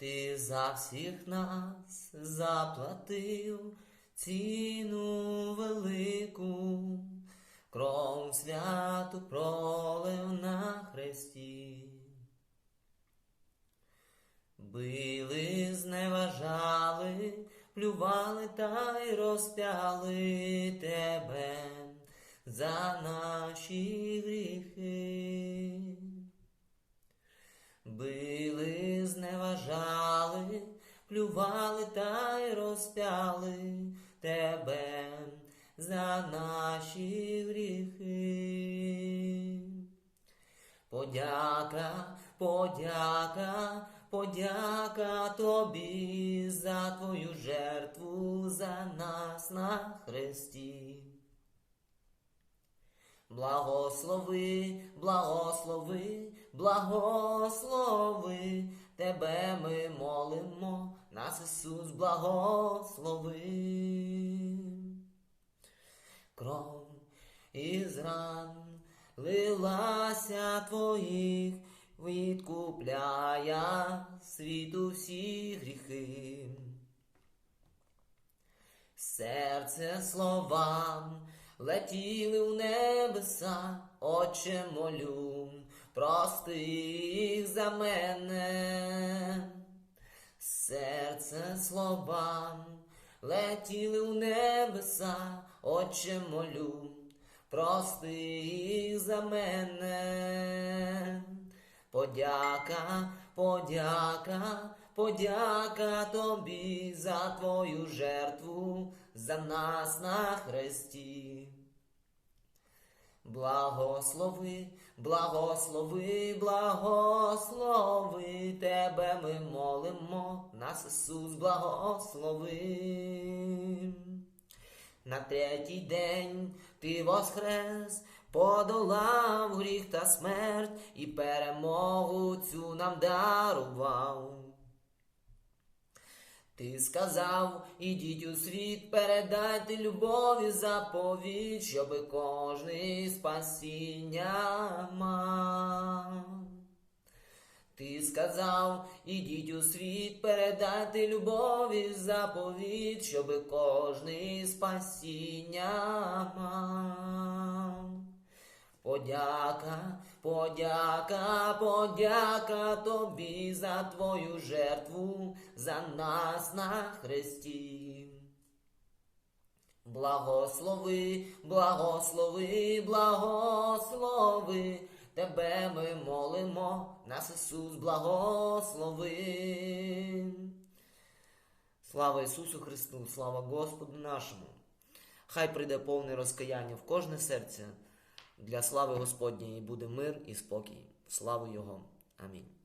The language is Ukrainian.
Ти за всіх нас заплатив ціну велику, кров святу пролив на хресті. Били, зневажали, плювали та й розпяли тебе за наші гріхи. Били, зневажали, плювали та й розпяли тебе за наші гріхи. Подяка, подяка, подяка тобі за твою жертву за нас на хресті. Благослови, благослови, благослови, тебе ми молимо, нас Ісус благослови. Кров із ран лилася твоїх, відкупляє світу всі гріхи. Серце словам летіли в небеса, Отче молю, прости їх за мене. Серце словам летіли в небеса, Отче молю, прости їх за мене. Подяка, подяка, подяка тобі за твою жертву, за нас на хресті. Благослови, благослови, благослови, тебе ми молимо, нас Ісус благослови. На третій день ти воскрес, подолав гріх та смерть і перемогу цю нам дарував. Ти сказав, ідіть у світ, передайте любові заповідь, щоби кожний спасіння мав. Ти сказав, ідіть у світ, передайте любові заповідь, щоби кожний спасіння мав. Подяка, подяка, подяка тобі за твою жертву, за нас на хресті. Благослови, благослови, благослови, тебе ми молимо, нас Ісус благослови. Слава Ісусу Христу, слава Господу нашому. Хай прийде повне розкаяння в кожне серце. Для слави Господньої буде мир і спокій. Славу Його. Амінь.